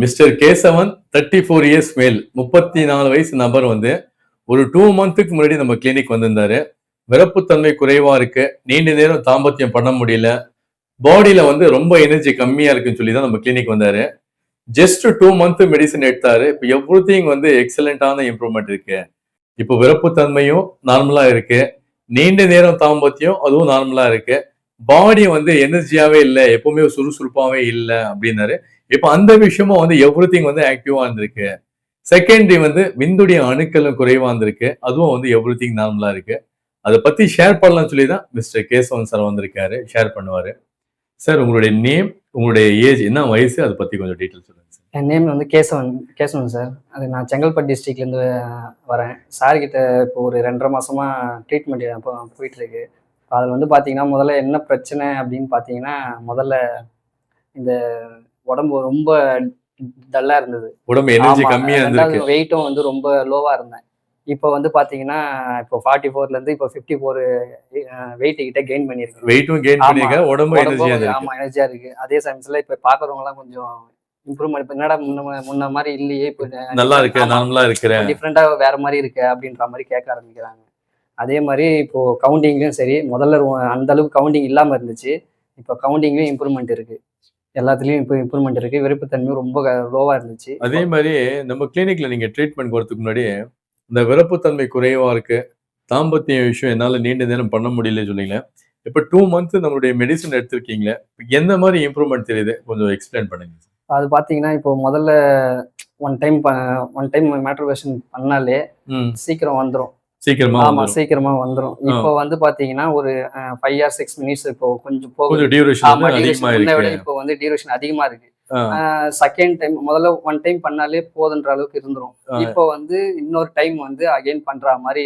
Mister Keshavan thirty four years மேல் முப்பத்தி நாலு வயசு நபர் வந்து ஒரு டூ மந்த்துக்கு முன்னாடி நம்ம கிளினிக் வந்திருந்தாரு. விரப்புத்தன்மை குறைவா இருக்கு. நீண்ட நேரம் தாம்பத்தியம் பண்ண முடியல. பாடியில வந்து ரொம்ப எனர்ஜி கம்மியா இருக்குன்னு சொல்லி தான் நம்ம கிளினிக் வந்தாரு. ஜஸ்ட் டூ மந்த் மெடிசன் எடுத்தாரு. இப்போ எவ்ரி வந்து எக்ஸலண்டான இம்ப்ரூவ்மெண்ட் இருக்கு. இப்போ விரப்புத்தன்மையும் நார்மலா இருக்கு. நீண்ட நேரம் தாம்பத்தியம் அதுவும் நார்மலா இருக்கு. பாடி வந்து எனர்ஜியாவே இல்லை. எப்பவுமே சுறுசுறுப்பாவே இல்லை அப்படின்னாரு. இப்போ அந்த விஷயமும் வந்து எவ்ரி வந்து ஆக்டிவா இருந்திருக்கு. செகண்டரி வந்து விந்துடைய அணுக்களும் குறைவா இருந்திருக்கு. அதுவும் வந்து எவ்ரி திங் நார்மலா இருக்கு. அதை பத்தி ஷேர் பண்ணலாம்னு சொல்லி தான் மிஸ்டர் கேசவன் சார் வந்திருக்காரு. ஷேர் பண்ணுவாரு. சார் உங்களுடைய நேம் உங்களுடைய ஏஜ் என்ன வயசு? அதை பத்தி கொஞ்சம் டீட்டெயில் சொல்லுங்க சார் என் நேம் வந்து கேசவன் கேசவன் சார் அது நான் செங்கல்பட்டு டிஸ்ட்ரிக்ட்லேருந்து வரேன். சார் கிட்ட இப்போ ஒரு ரெண்டரை மாசமா ட்ரீட்மெண்ட் அப்போ போயிட்டுருக்கு அதில் வந்து பார்த்தீங்கன்னா முதல்ல என்ன பிரச்சனை அப்படின்னு பார்த்தீங்கன்னா முதல்ல இந்த உடம்பு ரொம்ப டல்லாக இருந்தது. உடம்பு எனர்ஜி கம்மியா இருந்திருக்கு. வெயிட்டும் வந்து ரொம்ப லோவாக இருந்தேன். இப்போ வந்து பார்த்தீங்கன்னா இப்போ ஃபார்ட்டி ஃபோர்லேருந்து இப்போ ஃபிஃப்டி ஃபோர் வெயிட் கிட்ட கெயின் பண்ணியிருக்கேன். வெயிட்டும் கெயின். பண்ணிருக்க உடம்பு ஆமா எனர்ஜியா இருக்கு. அதே சமயத்துல இப்ப பாக்குறவங்க கொஞ்சம் இம்ப்ரூவ்மெண்ட் இப்ப என்னடா முன்ன முன்ன மாதிரி இல்லையே இப்போ நல்லா இருக்கு நார்மலா இருக்கிறேன். டிஃப்ரெண்டா வேற மாதிரி இருக்கு அப்படின்ற மாதிரி கேட்க ஆரம்பிக்கிறாங்க. அதே மாதிரி இப்போ கவுண்டிங்லயும் சரி முதல்ல அந்த அளவுக்கு கவுண்டிங் இல்லாம இருந்துச்சு. இப்போ கவுண்டிங்லயும் இம்ப்ரூவ்மெண்ட் இருக்கு. எல்லாத்துலயும் இப்போ இம்ப்ரூவ்மெண்ட் இருக்கு. விருப்பத்தன்மையும் ரொம்ப லோவா இருந்துச்சு. அதே மாதிரி நம்ம கிளினிக்ல நீங்க ட்ரீட்மெண்ட் போறதுக்கு முன்னாடி இந்த விரப்புத்தன்மை குறைவா இருக்கு. தாம்பத்திய விஷயம் என்னால நீண்ட நேரம் பண்ண முடியல சொன்னீங்க இப்ப டூ மந்த்ஸ் நம்மளுடைய மெடிசன் எடுத்திருக்கீங்களே எந்த மாதிரி இம்ப்ரூவ்மெண்ட் தெரியுது? கொஞ்சம் எக்ஸ்பிளைன் பண்ணுங்க. அது பாத்தீங்கன்னா இப்போ முதல்ல ஒன் டைம் ஒன் டைம் மேட்ரிவேஷன் பண்ணாலே சீக்கிரம் வந்துரும். சீக்கிரமா ஆமா. சீக்கிரமா வந்துரும். இப்போ வந்து பாத்தீங்கன்னா ஒரு ஃபைவ் ஆர் சிக்ஸ் மினிட்ஸ் இப்போ கொஞ்சம் கொஞ்சம் டியூரேஷன் இப்போ வந்து டியூரேஷன் அதிகமா இருக்கு. செகண்ட் டைம் முதல்ல ஒன் டைம் பண்ணாலே போதுன்ற அளவுக்கு இருந்துரும். இப்போ வந்து இன்னொரு டைம் வந்து அகைன் பண்ற மாதிரி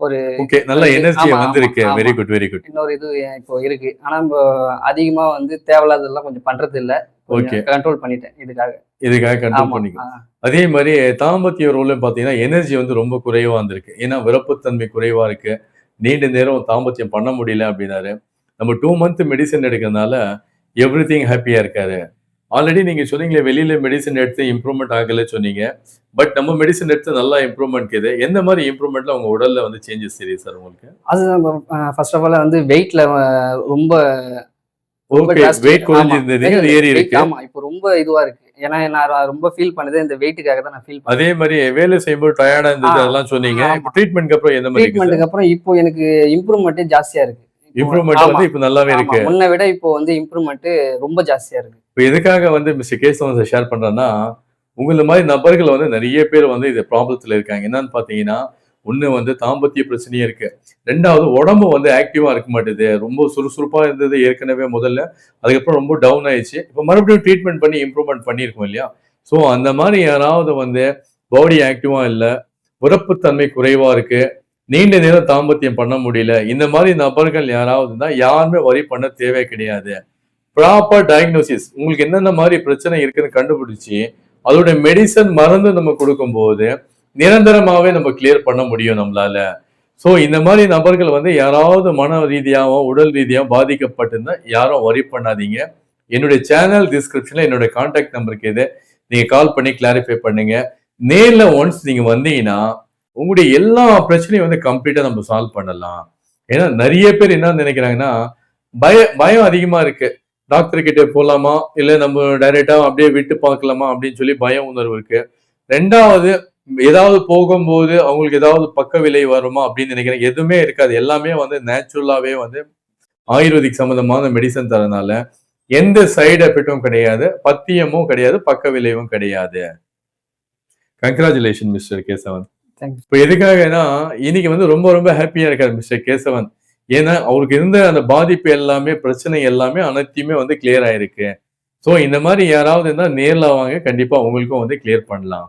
ஒரு ஓகே நல்ல. எனர்ஜி வந்திருக்கு. வெரி. குட் வெரி குட் இன்னொரு இது இப்போ இருக்கு. ஆனா அதிகமா வந்து தேவையில்லாததெல்லாம் கொஞ்சம் பண்றது இல்ல Okay. கண்ட்ரோல் பண்ணிட்டேன். இதுக்காக. இதுக்காக கண்ட்ரோல் பண்ணிக்கோ. அதே மாதிரி தாம்பத்திய ரோல்ல பாத்தீங்கன்னா எனர்ஜி வந்து ரொம்ப குறைவா இருந்திருக்கு ஏன்னா விரப்புத்தன்மை குறைவா இருக்கு. நீண்ட நேரம் தாம்பத்தியம் பண்ண முடியல அப்படின்னாரு. நம்ம டூ மந்த் மெடிசன் எடுக்கிறதுனால எவ்ரி திங் ஹாப்பியா இருக்காரு. ஆல்ரெடி நீங்க சொன்னீங்களே வெளியில மெடிசன் எடுத்து இம்ப்ரூவ்மெண்ட் ஆகல சொன்னீங்க. பட் நம்ம மெடிசன் எடுத்து நல்லா இம்ப்ரூவ்மெண்ட் இது எந்த மாதிரி இம்ப்ரூவ்மெண்ட்ல உங்க உடல்ல வந்து சேஞ்சஸ் தெரியுது சார் உங்களுக்கு? அது ஃபர்ஸ்ட் ஆஃப் ஆல் வந்து வெயிட்ல ரொம்ப ஆமா. இப்போ ரொம்ப இதுவா இருக்கு. ஏன்னா நான் ரொம்ப ஃபீல் பண்ணது இந்த வெயிட்டுக்காக தான் நான் ஃபீல் பண்ணேன். அதே மாதிரி வேலை செய்யும்போது டயர்டா இருந்தது அதெல்லாம் சொன்னீங்க. ட்ரீட்மெண்ட்க்கு அப்புறம் எந்த மாதிரி அப்புறம் இப்போ எனக்கு இம்ப்ரூவ்மெண்ட்டே ஜாஸ்தியா இருக்கு. இம்ப்ரூவ்மெண்ட் வந்து இப்போ நல்லாவே. இருக்கு. முன்ன விட இப்போ வந்து இம்ப்ரூவ்மெண்ட் ரொம்ப ஜாஸ்தியா இருக்கு. இப்போ எதுக்காக வந்து மிஸ்டர் கேசவன் ஷேர் பண்றேன்னா உங்கள மாதிரி நபர்கள் வந்து நிறைய பேர் வந்து இது ப்ராப்ளத்துல இருக்காங்க. என்னன்னு பாத்தீங்கன்னா ஒன்று வந்து தாம்பத்திய பிரச்சனையே இருக்கு. ரெண்டாவது உடம்பு வந்து ஆக்டிவாக இருக்க மாட்டேது. ரொம்ப சுறுசுறுப்பாக இருந்தது ஏற்கனவே முதல்ல. அதுக்கப்புறம் ரொம்ப டவுன் ஆயிடுச்சு. இப்போ மறுபடியும் ட்ரீட்மெண்ட் பண்ணி இம்ப்ரூவ்மெண்ட் பண்ணியிருக்கோம் இல்லையா? ஸோ அந்த மாதிரி யாராவது வந்து பாடி ஆக்டிவாக இல்லை உறப்புத்தன்மை குறைவாக இருக்கு நீண்ட நேரம் தாம்பத்தியம் பண்ண முடியல இந்த மாதிரி நபர்கள் யாராவது தான் யாருமே வரி பண்ண தேவை கிடையாது. ப்ராப்பர் டயக்னோசிஸ் உங்களுக்கு என்னென்ன மாதிரி பிரச்சனை இருக்குன்னு கண்டுபிடிச்சி அதோட மெடிசன் மருந்து நம்ம கொடுக்கும்போது நிரந்தரமாகவே நம்ம கிளியர் பண்ண முடியும் நம்மளால. ஸோ இந்த மாதிரி நபர்கள் வந்து யாராவது மன ரீதியாகவும் உடல் ரீதியாகவும் பாதிக்கப்பட்டிருந்தா யாரும் வரி பண்ணாதீங்க. என்னுடைய சேனல் டிஸ்கிரிப்ஷனில் என்னோட கான்டாக்ட் நம்பருக்கு இது. நீங்கள் கால் பண்ணி கிளாரிஃபை பண்ணுங்க. நேரில் ஒன்ஸ் நீங்கள் வந்தீங்கன்னா உங்களுடைய எல்லா பிரச்சனையும் வந்து கம்ப்ளீட்டாக நம்ம சால்வ் பண்ணலாம். ஏன்னா நிறைய பேர் என்ன நினைக்கிறாங்கன்னா பய பயம் அதிகமாக இருக்கு. டாக்டர் கிட்டே போகலாமா இல்லை நம்ம டைரெக்டாக அப்படியே விட்டு பார்க்கலாமா? அப்படின்னு சொல்லி பயம் உணர்வு இருக்கு. ரெண்டாவது ஏதாவது போகும்போது அவங்களுக்கு ஏதாவது பக்க விலை வருமா அப்படின்னு நினைக்கிறேன். எதுவுமே இருக்காது. எல்லாமே வந்து நேச்சுரலாவே வந்து ஆயுர்வேதிக் சம்பந்தமான மெடிசன் தரனால எந்த சைடு எஃபெக்டும் கிடையாது. பத்தியமும் கிடையாது. பக்க விளைவும் கிடையாது. Congratulation mister Keshavan. இப்போ எதுக்காகனா இன்னைக்கு வந்து ரொம்ப ரொம்ப ஹாப்பியா இருக்காரு மிஸ்டர் கேசவன். ஏன்னா அவருக்கு இருந்த அந்த பாதிப்பு எல்லாமே பிரச்சனை எல்லாமே அனைத்தையுமே வந்து கிளியர் ஆயிருக்கு. ஸோ இந்த மாதிரி யாராவது இருந்தால் நேர்ல வாங்க. கண்டிப்பா உங்களுக்கும் வந்து கிளியர் பண்ணலாம்.